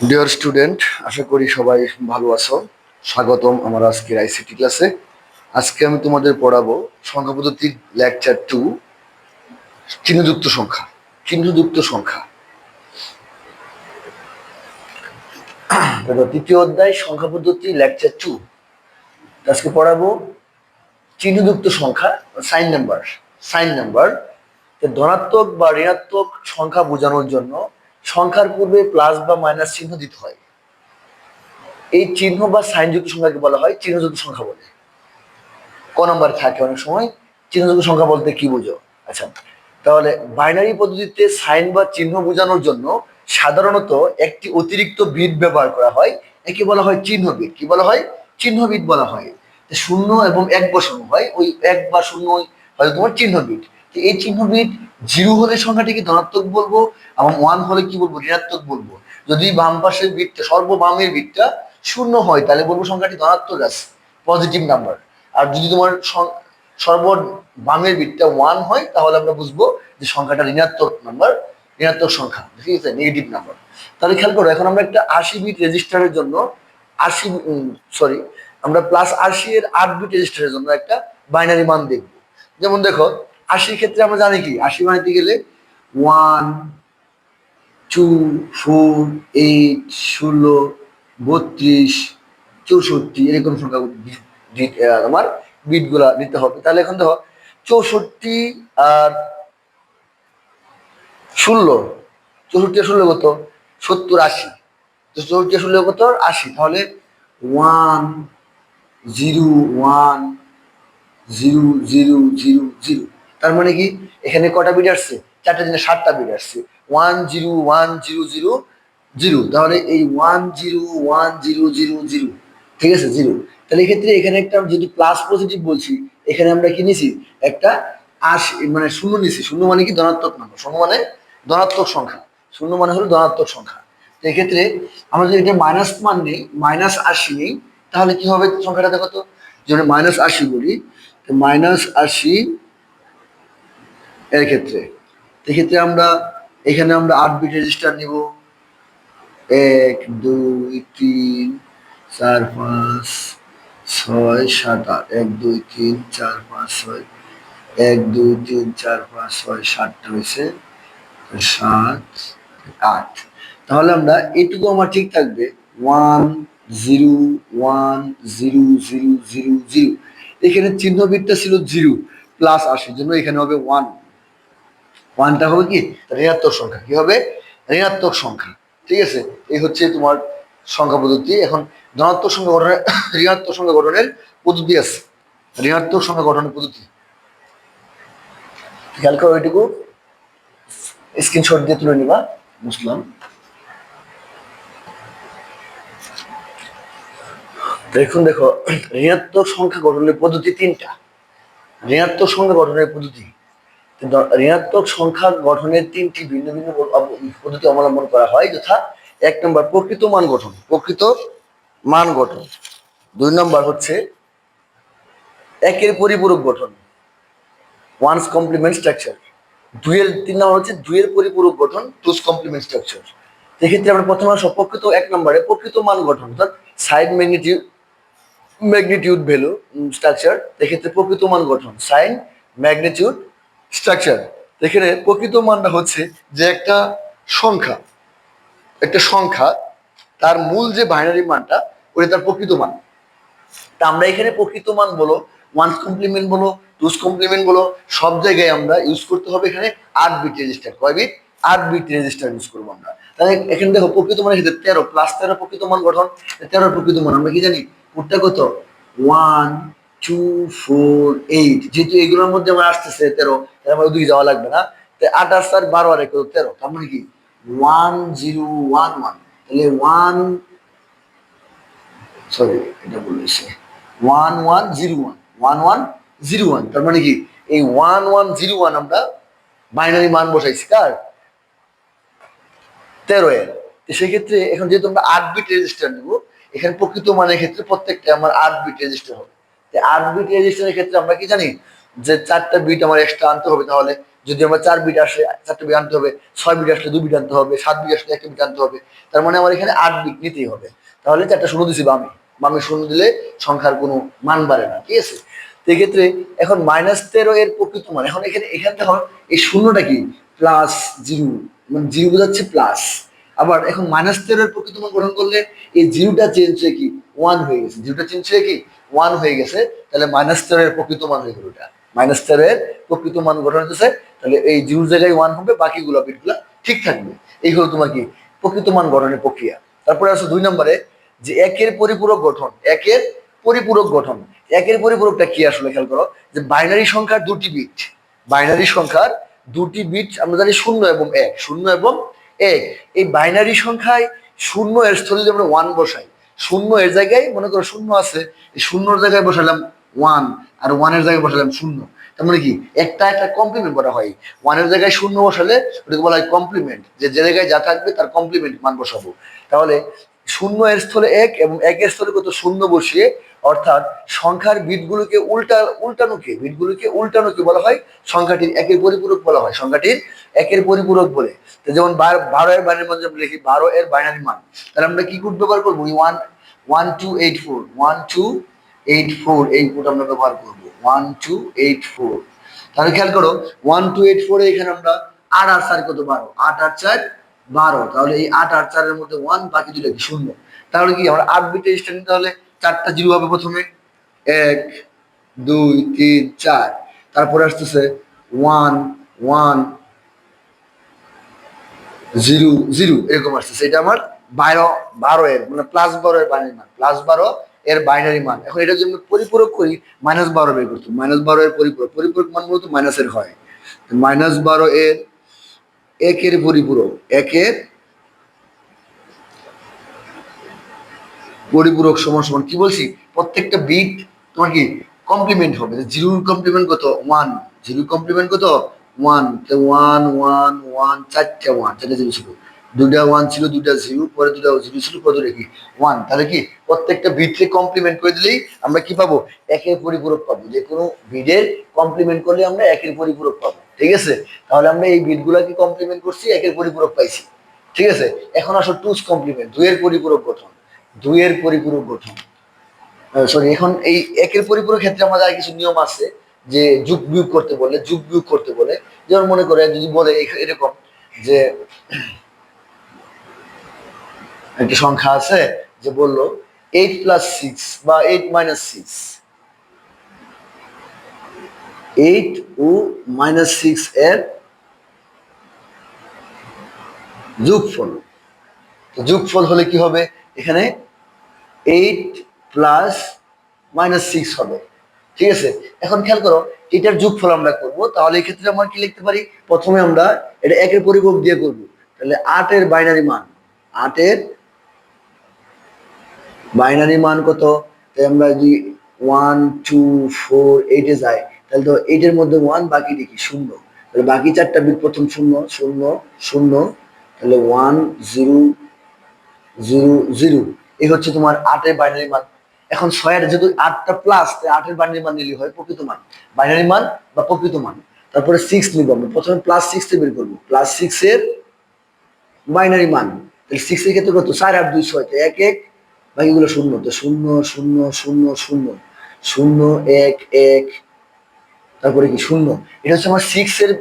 Dear student আশা করি সবাই ভালো আছো। স্বাগতম আমার আজকের আইসিটি ক্লাসে আজকে আমি তোমাদের পড়াবো সংখ্যা পদ্ধতির লেকচার টু চিহ্নযুক্ত সংখ্যা চিহ্নযুক্ত সংখ্যা। তৃতীয় অধ্যায় সংখ্যা পদ্ধতি লেকচার টু আজকে পড়াবো চিহ্নযুক্ত সংখ্যা সাইন নাম্বার সাইন নাম্বার ধনাত্মক বা ঋণাত্মক সংখ্যা বোঝানোর জন্য সংখ্যার পূর্বে প্লাস বা মাইনাস চিহ্ন দিতে হয়। এই চিহ্ন বা সাইনযুক্ত সংখ্যাকে বলা হয় চিহ্নযুক্ত সংখ্যা বলে। ক নম্বর থাকে অনেক সময়, চিহ্নযুক্ত সংখ্যা বলতে কি বুঝো? আচ্ছা তাহলে বাইনারি পদ্ধতিতে সাইন বা চিহ্ন বোঝানোর জন্য সাধারণত একটি অতিরিক্ত বিট ব্যবহার করা হয়, একে বলা হয় চিহ্ন বিট কি বলা হয়? চিহ্ন বিট বলা হয়। শূন্য এবং এক বসানো হয়, ওই এক বা শূন্য হয়তো তোমার চিহ্ন বিট তো এই চিহ্নবিদ জিরো হলে সংখ্যাটিকে ধনাত্মক বলব এবং ওয়ান হলে কি বলব? ঋণাত্মক বলব। যদি বাম পাশের বিটটা, সর্ববামের বিটটা শূন্য হয়, তাহলে বলব সংখ্যাটি ধনাত্মক আছে পজিটিভ নাম্বার আর যদি তোমার সর্ব বামের বিটটা ওয়ান হয়, তাহলে আমরা বুঝব যে সংখ্যাটা ঋণাত্মক নাম্বার ঋণাত্মক সংখ্যা, ঠিক আছে? নেগেটিভ নাম্বার তাহলে খেয়াল করো, এখন আমরা একটা আশি বিট রেজিস্টারের জন্য, আশি সরি আমরা প্লাস আশি এর আট বিট রেজিস্টারের জন্য একটা বাইনারি মান দেখব। যেমন দেখো আশির ক্ষেত্রে আমরা জানি কি? আশি বানাইতে গেলে ওয়ান টু ফোর এইট ষোলো, বত্রিশ, চৌষট্টি, এরকম সংখ্যা আমার বিটগুলা নিতে হবে। তাহলে এখন দেখো, চৌষট্টি আর ষোলো, চৌষট্টি আর ষোলো কত? সত্তর আশি। চৌষট্টি আর ষোলো কত? আশি। তাহলে one zero one zero zero zero zero তার মানে কি? এখানে কটা বিট আসছে? চারটা দিনে সাতটা বিট আসছে। One zero one zero zero zero তাহলে এই one zero one zero zero zero ঠিক আছে? জিরো তাহলে এক্ষেত্রে এখানে একটা যদি প্লাস পজিটিভ বলছি, এখানে আমরা কি নিছি? একটা আশি মানে শূন্য নিছি। শূন্য মানে কি? ধনাত্মক নাম্বার শূন্য মানে ধনাত্মক সংখ্যা। শূন্য মানে হলো ধনাত্মক সংখ্যা। তো এক্ষেত্রে আমরা যদি এটা মাইনাস মান নেই মাইনাস আশি নেই, তাহলে কি হবে সংখ্যাটা দেখো তো যদি মাইনাস আশি বলি, তো মাইনাস আশি এর ক্ষেত্রে এক্ষেত্রে আমরা, এখানে আমরা আট বিট রেজিস্টার নিব। এক, দুই, তিন, চার, পাঁচ, ছয়, সাত, আট। এক, দুই, তিন, চার, পাঁচ, ছয়। এক, দুই, তিন, চার, পাঁচ, ছয় সাতটা হয়েছে সাত, আট। তাহলে আমরা এটুকু আমার ঠিক থাকবে। One, zero one, zero zero zero zero. এখানে চিহ্ন বিটটা ছিল জিরো, প্লাস আশির জন্য এখানে হবে ওয়ান। ওয়ানটা হবে কি? ঋণাত্মক সংখ্যা। কি হবে? ঋণাত্মক সংখ্যা। ঠিক আছে? এই হচ্ছে তোমার সংখ্যা পদ্ধতি। এখন ধনাত্মক সংখ্যা গঠনের, ঋণাত্মক সংখ্যা গঠনের পদ্ধতি আছে। ঋণাত্মক সংখ্যা গঠনের পদ্ধতি। খেয়াল করো ওইটুকু স্ক্রিনশট দিয়ে তুলে নিবা। বুঝলাম। দেখুন, দেখো, ঋণাত্মক সংখ্যা গঠনের পদ্ধতি তিনটা। ঋণাত্মক সংখ্যা গঠনের পদ্ধতি। ঋণাত্মক সংখ্যা গঠনের তিনটি ভিন্ন ভিন্ন পদ্ধতি অবলম্বন করা হয় যথা এক নম্বর প্রকৃত মান গঠন, প্রকৃত মান গঠন। দুই নম্বর হচ্ছে একের পরিপূরক গঠন ওয়ান্স কমপ্লিমেন্ট স্ট্রাকচার দুইয়ের, তিন নম্বর হচ্ছে দুইয়ের পরিপূরক গঠন টুস কমপ্লিমেন্ট স্ট্রাকচার সেক্ষেত্রে আমরা প্রথমে আসব প্রকৃত এক নম্বরে, প্রকৃত মান গঠন, অর্থাৎ side magnitude magnitude value structure এক্ষেত্রে প্রকৃত মান গঠন সাইন ম্যাগনিটিউড স্ট্রাকচার এখানে প্রকৃত মানটা হচ্ছে যে একটা সংখ্যা। একটা সংখ্যা, তার মূল যে বাইনারি মানটা, ওটা তার প্রকৃত মান। তা আমরা এখানে প্রকৃত মান বলো ওয়ান্স কমপ্লিমেন্ট বলো টুস কমপ্লিমেন্ট বলো, সব জায়গায় আমরা ইউজ করতে হবে এখানে আট বিট রেজিস্টার কয় বিট আট বিট রেজিস্টার ইউজ করব আমরা। তাহলে এখানে দেখো প্রকৃত মানের ক্ষেত্রে তেরো প্লাস তেরো প্রকৃত মান গঠন, তেরো প্রকৃত মান, আমরা কি জানি? কোডটা কত? ওয়ান টু ফোর এইট যেহেতু এগুলোর মধ্যে আমার আসতেছে তেরো আমার ওদিকে যাওয়া লাগবে না। তাই আট আর বারো আর এক তেরো, তার মানে কি? ওয়ান জিরো ওয়ান ওয়ান তাহলে ওয়ান সরি এটা বলেছে one one zero one one one zero one তার মানে কি? এই ওয়ান ওয়ান জিরো ওয়ান আমরা বাইনারি মান বসাইছি কার? তেরো এর। সেক্ষেত্রে এখন যেহেতু আমরা আট বিট রেজিস্টার নেব, এখানে প্রকৃত মানের ক্ষেত্রে প্রত্যেকটা আমার আট বিট রেজিস্টার হবে। আট বিট রেজিস্টারের ক্ষেত্রে আমরা কি জানি? যে চারটা বিট আমার এক্সট্রা আনতে হবে তাহলে। যদি আমরা চার বিট আসলে চারটে বিট আনতে হবে, ছয় বিট আসলে দুই বিট আনতে হবে, সাত বিট আসলে একটা বিট আনতে হবে। তার মানে আমার এখানে আট বিট নিতেই হবে। তাহলে চারটা শূন্য দিছি বামে বামে শূন্য দিলে সংখ্যার কোনো মান বাড়ে না, ঠিক আছে? তো এক্ষেত্রে এখন মাইনাস তেরো এর প্রকৃত মান। এখন এখানে, এখান থেকে এই শূন্যটা কি? প্লাস জিরো মানে জিরো বোঝাচ্ছে প্লাস আবার এখন মাইনাস তেরোর প্রকৃত মান গঠন করলে এই জিরোটা চেঞ্জ হয়ে কি? ওয়ান হয়ে গেছে। জিরোটা চেঞ্জ হয়ে কি? ওয়ান হয়ে গেছে, তাহলে মাইনাস তেরোর প্রকৃত মান হয়ে গেল ওটা মাইনাস তেরোর প্রকৃত মান গঠন হতেছে তাহলে এই জিরোর জায়গায় ওয়ান হবে, বাকিগুলো বিটগুলো ঠিক থাকবে। এই হলো তোমার কি? প্রকৃত মান গঠনের প্রক্রিয়া। তারপরে আছে দুই নম্বরে, যে একের পরিপূরক গঠন, একের পরিপূরক গঠন। একের পরিপূরকটা কি আসলে খেয়াল করো? যে বাইনারি সংখ্যার দুটি বিট বাইনারি সংখ্যার দুটি বিট আমরা জানি শূন্য এবং এক। শূন্য এবং এক। এই বাইনারি সংখ্যায় শূন্য এর স্থলে আমরা ওয়ান বসাই শূন্য এর জায়গায়, মনে করো শূন্য আছে, এই শূন্যর জায়গায় বসালাম ওয়ান আর ওয়ানের জায়গায় বসালাম শূন্য। তার মানে কি? একটা একটা কমপ্লিমেন্ট করা হয়। ওয়ানের জায়গায় শূন্য বসালে ওটাকে বলা হয় কমপ্লিমেন্ট যে যে জায়গায় যা থাকবে তার কমপ্লিমেন্ট মান বসাবো। তাহলে শূন্য এর স্থলে এক এবং একের স্থলে কত? শূন্য বসিয়ে অর্থাৎ সংখ্যার বিটগুলোকে উল্টা, উল্টানোকে, বিটগুলোকে উল্টানোকে বলা হয় সংখ্যাটির একের পরিপূরক বলা হয়, সংখ্যাটির একের পরিপূরক বলে। তো যেমন বার- এর বাইনারি মান যেমন লিখি, বারো এর বাইনারি মান, তাহলে আমরা কি কোড ব্যবহার করব? One one two eight four one two eight four এই কোড আমরা ব্যবহার করব। ওয়ান টু এইট ফোর তাহলে খেয়াল করো ওয়ান টু এইট ফোরে এখানে আমরা আট আর চার কত বারো? আট আর চার, বারো। তাহলে এই আট আর চারের মধ্যে ওয়ান বাকি দুটো শূন্য। তাহলে কি, আমরা আট বিটে স্ট্যান্ড তাহলে চারটা জিরো হবে প্রথমে। এক, দুই, তিন, চার। তারপরে আসতেছে ওয়ান ওয়ান জিরো জিরো। এরকম আসতেছে। এটা আমার বারো বারো এর মানে প্লাস বারো এর বাইনারি মান। প্লাস বারো এর বাইনারি মান। এখন এটা যদি পরিপূরক করি মাইনাস বারো বের করতো। মাইনাস বারো এর পরিপূরক। পরিপূরক মান মূলত মাইনাসের হয়। মাইনাস বারো এর একের পরিপূরক। একের পরিপূরক সমান সমান, কি বলছি? প্রত্যেকটা বিট তোমার কি কমপ্লিমেন্ট হবে। জিরোর কমপ্লিমেন্ট কত? ওয়ান জিরোর কমপ্লিমেন্ট কত? ওয়ান ওয়ান ওয়ান ওয়ান চারটে ওয়ান চারটে জিরো ছিল। দুটা ওয়ান ছিল দুটা জিরো পরে দুটা জিরো ছিল পরে দুটা কি? ওয়ান তাহলে কি প্রত্যেকটা বিটকে কমপ্লিমেন্ট করে দিলেই আমরা কি পাবো? একের পরিপূরক পাবো। যে কোনো বিটের কমপ্লিমেন্ট করলে আমরা একের পরিপূরক পাবো। ঠিক আছে? তাহলে আমরা এই বিটগুলোকে কমপ্লিমেন্ট করছি, একের পরিপূরক পাইছি। ঠিক আছে? এখন আসো টুস কমপ্লিমেন্ট দুইয়ের পরিপূরক গঠন। দুইয়ের পরিপূরক গঠন। সরি এখন এই একের পরিপূরক ক্ষেত্রে আমাদের কিছু নিয়ম আছে যে যুগ বিয়োগ করতে বলে, যুগ বিয়োগ করতে বলে। যেমন মনে করে, যদি বলে এরকম যে একটি সংখ্যা আছে যে বলল এইট প্লাস সিক্স বা এইট মাইনাস সিক্স এইট ও মাইনাস সিক্স এর যোগফল। যোগফল হলে কি হবে? এখানে এইট প্লাস মাইনাস সিক্স হবে। ঠিক আছে? এখন খেয়াল করো, এটার যোগফল আমরা করব। তাহলে এই ক্ষেত্রে আমরা কি লিখতে পারি? প্রথমে আমরা এটা একের পরিপূরক দিয়ে করব। তাহলে আটের বাইনারি মান, আটের বাইনারি মান কত? তাই আমরা যদি ওয়ান টু ফোর এইটে যাই, তাহলে তো এইটের মধ্যে ওয়ান বাকি দেখি শূন্য। তাহলে বাকি চারটা বিট প্রথম শূন্য শূন্য শূন্য। তাহলে ওয়ান জিরো জিরো জিরো এই হচ্ছে তোমার আটের বাইনারি মান। এখন ছয়ের যেহেতু আটটা প্লাস আটের বাইনারি মান নিলে হয় প্রকৃত মান। বাইনারি মান বা প্রকৃত মান। তারপরে সিক্স নিব আমরা। প্রথমে প্লাস সিক্স বের করব। প্লাস সিক্স এর বাইনারি মান। তাহলে সিক্স এর ক্ষেত্রে কত? চার আট দুই ছয়। তো এক এক বাকিগুলো শূন্য। তো শূন্য শূন্য শূন্য শূন্য। শূন্য, এক এক। তারপরে কি? শূন্য। এটা হচ্ছে আমার সিক্স এর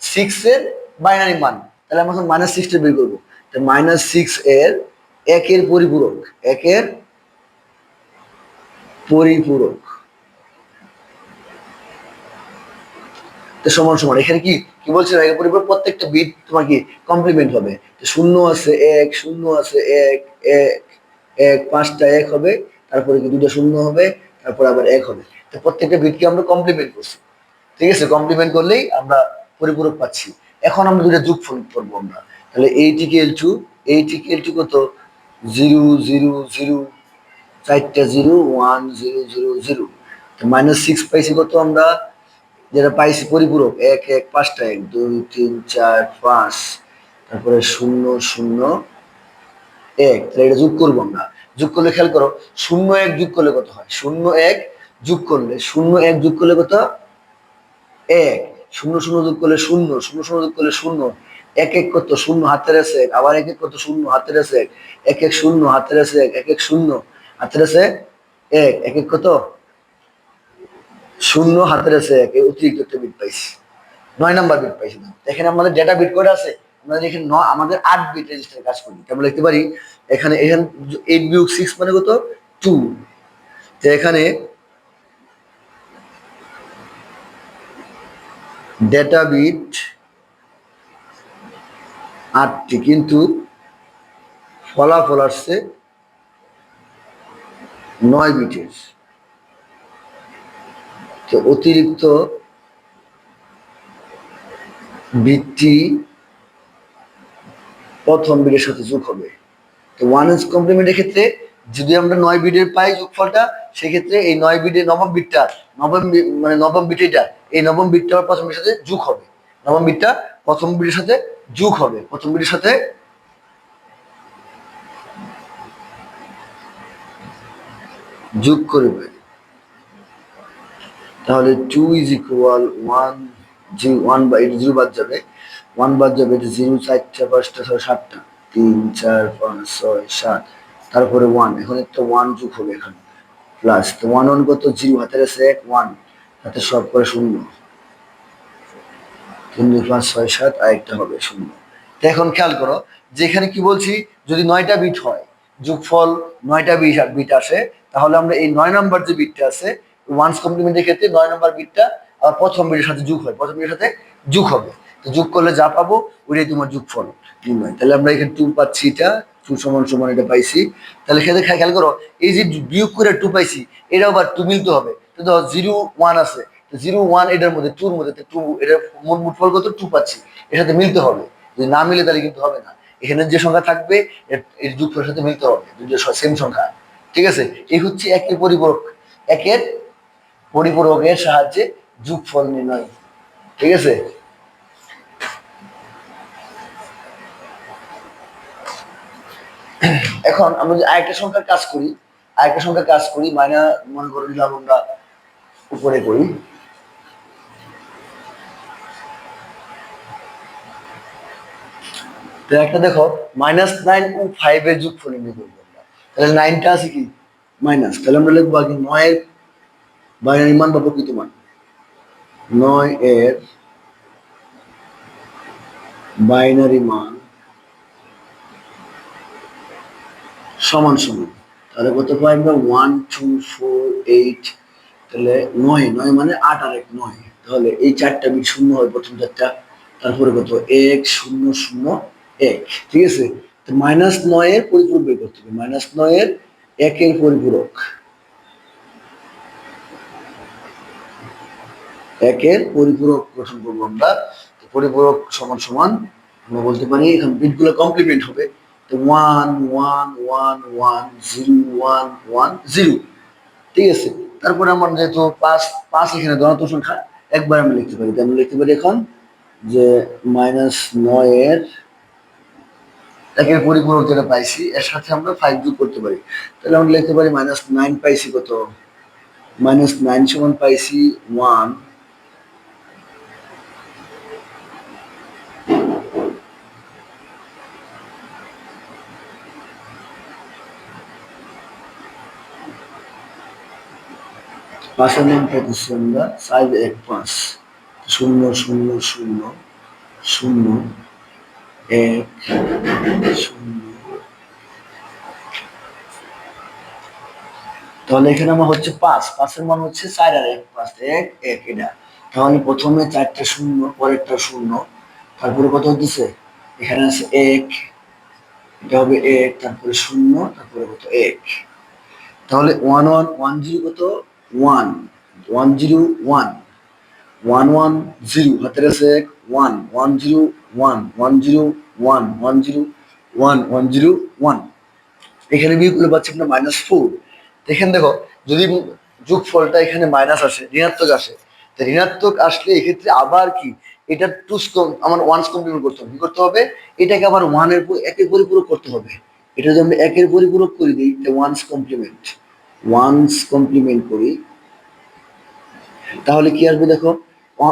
সিক্স এর বাইনারি মান। তাহলে আমরা মাইনাস সিক্সটা বের করব। তো মাইনাস সিক্স এর একের পরিপূরক একের পরিপূরক। তো সমান সমান, এখানে কি কি বলছে? একের পরিপূরক, প্রত্যেকটা বিট তোমার কি কমপ্লিমেন্ট হবে। শূন্য আছে এক, শূন্য আছে এক এক এক, পাঁচটা এক হবে, তারপরে কি দুটো শূন্য হবে, তারপর আবার এক হবে। তো প্রত্যেকটা বিটকে আমরা কমপ্লিমেন্ট করছি। ঠিক আছে? কমপ্লিমেন্ট করলেই আমরা পরিপূরক পাচ্ছি। এখন আমরা দুটো যোগফল করব আমরা। তাহলে এইটিকে এল টু এইটিকে এল টু কত? জিরো জিরো জিরো, চারটা zero, one zero zero zero. তো মাইনাস সিক্স পাইছি কত আমরা? যেটা পাইছি পরিপূরক, এক এক, পাঁচটা, এক, দুই, তিন, চার, পাঁচ, তারপরে শূন্য শূন্য, এক। তাহলে এটা যোগ করব আমরা। যোগ করলে খেয়াল করো, শূন্য এক যোগ করলে কত হয়? শূন্য এক যোগ করলে, শূন্য এক যোগ করলে কত? এক। শূন্য শূন্য যোগ করলে শূন্য শূন্য শূন্য যোগ করলে শূন্য। এক এক কত শূন্য হাতের আছে আবার এক এক কত শূন্য হাতের আছে এক এক শূন্য হাতের আছে এক এক শূন্য হাতের আছে এক এক এক কত? শূন্য হাতের আছে অতিরিক্ত একটা বিট পাইছি। নয় নাম্বার বিট পাইছি। এখানে আমাদের ডেটা বিট করে আছে আমাদের এখানে ন, আমাদের আট বিট রেজিস্টারে কাজ করি আমরা লিখতে পারি, এখানে এখানে এইট বিয়োগ সিক্স মানে কত? টু তো এখানে ডেটা বিট আটটি, কিন্তু ফলাফল আসছে নয় বিটের তো অতিরিক্ত বিটটি প্রথম বিটের সাথে যোগ হবে। তো ওয়ান ইঞ্চ কমপ্লিমেন্টের ক্ষেত্রে যদি আমরা নয় বিটের পাই যোগফলটা, সেক্ষেত্রে এই নয় বিটের নবম বিটটা নবম মানে নবম বিট এটা এই নবম বিটটা আবার প্রথম বিটের সাথে যোগ হবে। নবম বিটটা প্রথম বিটের সাথে যোগ হবে। প্রথম বিটের সাথে যোগ করবে। তাহলে two is equal one zero one বা এটা জিরো বাদ যাবে। ওয়ান বাদ যাবে এটা জিরো, চারটা, পাঁচটা, ছয়, সাতটা। তিন, চার, পাঁচ, ছয়, সাত। তারপরে ওয়ান এখন একটা ওয়ান যোগ হবে এখানে। প্লাস তো ওয়ান ওয়ান কত? জিরো। হাতের আছে এক ওয়ান হাতে সব করে শূন্য। তিন পাঁচ ছয় সাত আর একটা হবে, শূন্য। এখন খেয়াল করো যে এখানে কি বলছি, যদি নয়টা বিট হয়, যোগফল নয়টা বিট বিট আসে, তাহলে আমরা এই নয় নাম্বার যে বিটটা আছে ওয়ান্স কমপ্লিমেন্টের ক্ষেত্রে নয় নাম্বার বিটটা আবার প্রথম বিটের সাথে যোগ হয়, প্রথম বিটের সাথে যোগ হবে। তো যোগ করলে যা পাবো, ওইটাই তোমার যোগফল নির্ণয়। তাহলে আমরা এখানে টু পাচ্ছি এটা টু সমান সমান এটা পাইছি। তাহলে সেটা খেয়াল করো, এই যে বিয়োগ করে টু পাইছি এটা আবার টু মিলতে হবে। তো ধরো জিরো ওয়ান আছে জিরো ওয়ান এটার মধ্যে টুর মধ্যে টু এটার মোট মোট ফল কত? টু পাচ্ছি। এর সাথে মিলতে হবে। যদি না মিলে তাহলে কিন্তু হবে না। এখানে যে সংখ্যা থাকবে, এর- যুগফলের সাথে মিলতে হবে। সেম সংখ্যা। ঠিক আছে? এই হচ্ছে একের পরিপূরক। একের পরিপূরকের সাহায্যে যুগফল নির্ণয়। ঠিক আছে? এখন আমরা যদি আরেকটা সংখ্যার কাজ করি, আরেকটা সংখ্যার কাজ করি মাইনা মনে করে নিলাম আমরা উপরে করি একটা দেখো মাইনাস নাইন ও ফাইভ এর যুগ ফল নির্ণয় করব তাহলে নাইনটা আছে কি? মাইনাস তাহলে আমরা লিখব আগে নয়ের বাইনারি মান বা প্রকৃত মান। নয় এর বাইনারি মান সমান সমান। তাহলে কত পাই আমরা? ওয়ান টু ফোর এইট তাহলে নয় নয় মানে আট আর এক নয়। তাহলে এই চারটা বিট শূন্য হয় প্রথম চারটা। তারপরে কত? এক, শূন্য শূন্য। এক, ঠিক আছে? তো মাইনাস নয়ের পরিপূরক বের করতে হবে। মাইনাস নয়ের একের পরিপূরক। একের পরিপূরক গঠন করব আমরা। পরিপূরক সমান সমান আমরা বলতে পারি এখন বিটগুলো কমপ্লিমেন্ট হবে। তো one one one one zero one one zero ঠিক আছে? তারপরে আমার যেহেতু পাঁচ পাঁচ এখানে ধনাত্মক সংখ্যা, একবার আমি লিখতে পারি। আমি লিখতে পারি এখন যে মাইনাস নয়ের একের পরিপূরক যেটা পাইছি, এর সাথে আমরা ফাইভ যোগ করতে পারি। তাহলে আমরা লিখতে পারি মাইনাস নাইন পাইছি কত? মাইনাস নাইন সমান পাইছি ওয়ান মান পেতেছি আমরা ফাইভ এক পাঁচ। শূন্য শূন্য শূন্য শূন্য। এক, শূন্য। তাহলে এখানে আমার হচ্ছে পাঁচ। পাঁচের মান হচ্ছে চার আর এক পাঁচ। এক এক, এটা। তাহলে প্রথমে চারটা শূন্য, পরেরটা শূন্য। তারপরে কত হতেছে এখানে আছে এক, এটা হবে এক, তারপরে শূন্য, তারপরে কত? এক। তাহলে ওয়ান ওয়ান ওয়ান জিরো কত? One one zero one one one zero হাতের আছে এক one one zero one one zero one one zero one one zero one এখানে বিয়োগ করলে পাচ্ছি আপনার মাইনাস ফোর এখানে দেখো, যদি যোগফলটা এখানে মাইনাস আসে, ঋণাত্মক আসে, তো ঋণাত্মক আসলে এক্ষেত্রে আবার কি? এটা টু আমার ওয়ান্স কমপ্লিমেন্ট করতে হবে। করতে হবে? এটাকে আবার ওয়ানের একের পরিপূরক করতে হবে। এটা যদি আমরা একের পরিপূরক করে দিই ওয়ান্স কমপ্লিমেন্ট ওয়ান্স কমপ্লিমেন্ট করি, তাহলে কি আসবে দেখো?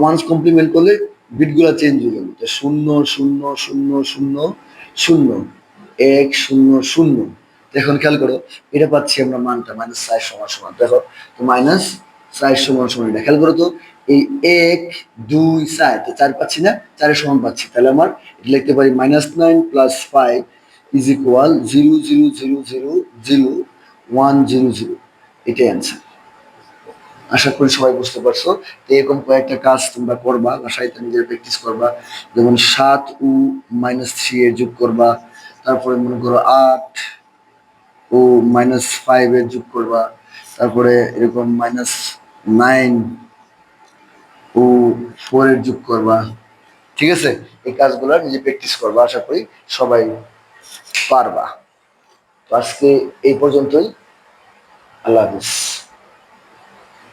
ওয়ান্স কমপ্লিমেন্ট করলে বিটগুলো চেঞ্জ হয়ে যাবে। শূন্য শূন্য শূন্য শূন্য শূন্য, এক, শূন্য শূন্য। এখন খেয়াল করো, এটা পাচ্ছি আমরা মানটা মাইনাস চার সমান সমান। দেখো, তো মাইনাস চার সমান সমান এটা। খেয়াল করো তো, এই এক, দুই, চার, তো চার পাচ্ছি না, চারের সমান পাচ্ছি। তাহলে আমার এটা লিখতে পারি minus nine plus five is equal zero zero zero zero zero one zero zero এটাই অ্যান্সার আশা করি সবাই বুঝতে পারছ। এরকম কয়েকটা কাজ তোমরা করবা, বাসায় নিজের প্র্যাকটিস করবা। যেমন সাত ও মাইনাস থ্রি এর যোগ করবা, তারপরে মনে করো আট ও মাইনাস ফাইভ এর যোগ করবা, তারপরে এরকম মাইনাস নাইন ও ফোর এর যোগ করবা। ঠিক আছে? এই কাজগুলো নিজে প্র্যাকটিস করবা, আশা করি সবাই পারবা। তো আজকে এই পর্যন্তই। আল্লাহ হাফিজ।